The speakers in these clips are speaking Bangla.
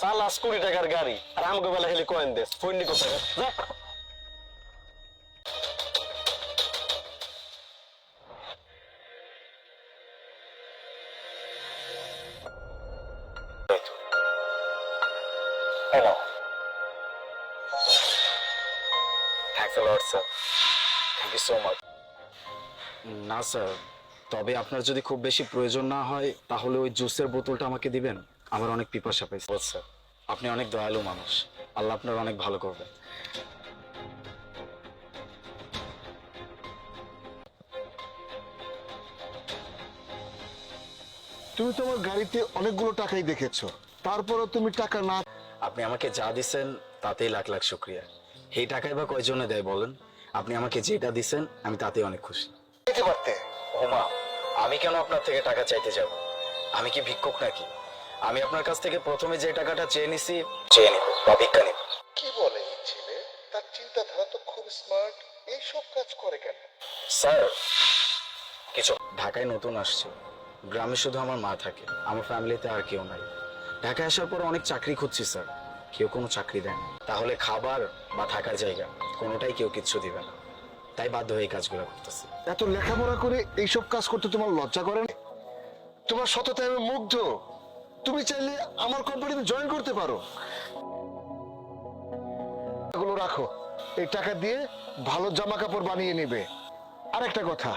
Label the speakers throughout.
Speaker 1: সালাস কোটি টাকার গাড়ি, আর কয়েন দেশ.
Speaker 2: না স্যার তবে আপনার যদি খুব বেশি প্রয়োজন না হয়, তাহলে ওই জুসের বোতলটা আমাকে দিবেন। আমার অনেক পিপাসা পেয়েছে
Speaker 1: Yes, sir.
Speaker 2: আপনি অনেক দয়ালু মানুষ। আল্লাহ আপনার অনেক ভালো করবে।
Speaker 3: তুমি তোমার গাড়িতে অনেকগুলো টাকাই দেখেছ। তারপরে তুমি টাকা না
Speaker 2: আপনি আমাকে যা দিছেন তাতেই লাখ লাখ শুক্রিয়া। এই টাকায় বা কয়জনে দেয় বলেন? আপনি আমাকে যেটা দিছেন আমি তাতেই অনেক খুশি।
Speaker 3: দিতে পারতে।
Speaker 2: ওমা আমি কেন আপনার থেকে টাকা চাইতে যাব? আমি কি ভিক্ষুক নাকি? আমি আপনার কাছ থেকে প্রথমে যে টাকাটা চেয়ে নিছি চেয়ে নিব বা ভিক্ষা নিব।
Speaker 3: কি বলে এই ছেলে? তার চিন্তাধারা তো খুব স্মার্ট এইসব কাজ করে কেন?
Speaker 2: স্যার কিছু ঢাকায় নতুন আসছে। গ্রামে শুধু আমার মা থাকে আমার ফ্যামিলিতে আর কেউ নাই। ঢাকায় আসার পর অনেক চাকরি খুঁজছি স্যার। কেউ কোনো চাকরি দেয় না। তাহলে খাবার বা থাকার জায়গা কোনোটাই কেউ কিচ্ছু দিবে না। তাই বাধ্য হয়ে এই কাজগুলো করতেছি।
Speaker 3: এত লেখাপড়া করে এইসব কাজ করতে তোমার লজ্জা করে না? তোমার সততায় আমি মুগ্ধ। তুমি চাইলে আমার কোম্পানিতে জয়েন করতে পারো। এগুলো রাখো। এই টাকা দিয়ে ভালো জামা কাপড় বানিয়ে নিবে। আর একটা কথা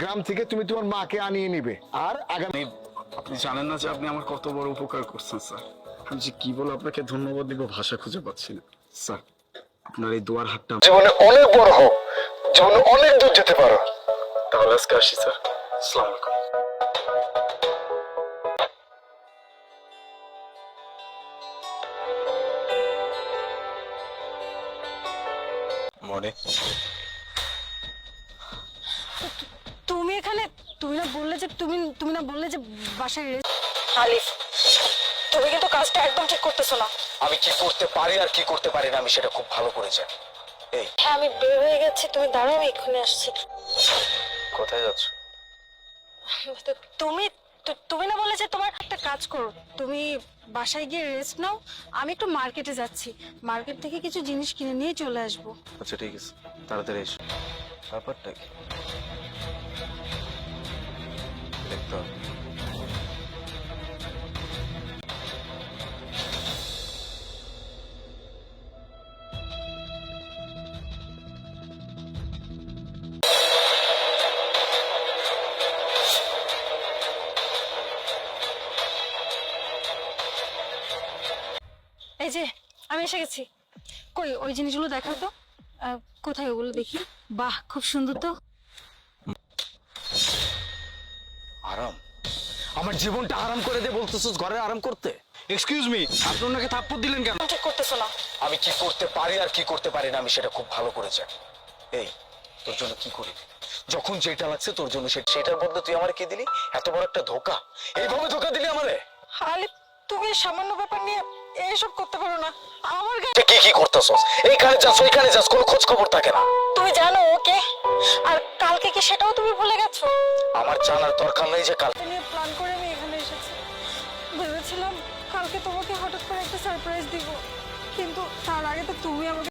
Speaker 3: গ্রাম থেকে তুমি তোমার মাকে আনিয়ে নিবে। আর আগামী
Speaker 2: আপনি জানেন না যে আপনি আমার কত বড় উপকার করছেন স্যার। আমি যে কি বলে আপনাকে ধন্যবাদ দিব ভাষা খুঁজে পাচ্ছি না। স্যার আপনার এই দুয়ার হাতটা
Speaker 3: জীবনে অনেক বড় হোক জীবনে অনেক দূর যেতে পারো।
Speaker 2: তাহলে আজকে আসি স্যার। আসসালামু আলাইকুম। মনে।
Speaker 4: তুমি এখানে তুমি না বললে যে তুমি তুমি না বললে যে বাসায়
Speaker 5: আলিফ তুমি কিন্তু কাজটা একদম ঠিক করতেছো না।
Speaker 2: আমি কি করতে পারি আর কি করতে পারি না আমি সেটা খুব ভালো করে জানি। এই।
Speaker 5: হ্যাঁ আমি বের হয়ে গেছি তুমি দাঁড়াও আমি এক্ষুনি আসছি।
Speaker 2: কোথায় যাচ্ছ?
Speaker 4: তুমি তুমি না বললে যে তোমার একটা কাজ করো। তুমি বাসায় গিয়ে রেস্ট নাও, আমি একটু মার্কেটে যাচ্ছি। মার্কেট থেকে কিছু জিনিস কিনে নিয়ে চলে আসব।
Speaker 2: আচ্ছা ঠিক আছে। তাড়াতাড়ি এসো। ব্যাপারটা কি? দেখতে হবে।
Speaker 4: এই যে আমি এসে গেছি। কই ওই জিনিসগুলো দেখাও তো। আহ, কোথায় ওগুলো দেখি? বাহ খুব সুন্দর তো।
Speaker 2: আরাম। আমার জীবনটা আরাম করে দে বলতেছিস ঘরে আরাম করতে? এক্সকিউজ মি আপনি ওনাকে থাপ্পড় দিলেন কেন?
Speaker 5: ঠিক করতেছো না।
Speaker 2: আমি কি করতে পারি আর কি করতে পারি না আমি সেটা খুব ভালো করে জানি। এই তোর জন্য কি করি? যখন যেটা লাগছে তোর জন্য সে- সেটার বদলে তুই আমার কি দিলি? এত বড় একটা ধোকা। এইভাবে ধোকা দিলি আমারে?
Speaker 5: আলিফ তুমি এই সামান্য ব্যাপার নিয়ে এইসব করতে পারো না। আমার গায়ে
Speaker 2: তুই কি কি করতেছস? এইখানে যাস ওইখানে যাস কোনো খোঁজ খবর থাকে না।
Speaker 5: তুমি জানো ওকে আর কালকে কি সেটাও তুমি ভুলে গেছো?
Speaker 2: আমার জানার দরকার নেই যে কাল
Speaker 4: তুমি প্ল্যান করে আমি এখানে এসেছি। ভেবেছিলাম কালকে তোমাকে হঠাৎ করে একটা সারপ্রাইজ দিব। কিন্তু তার আগে তো তুমি আমাকে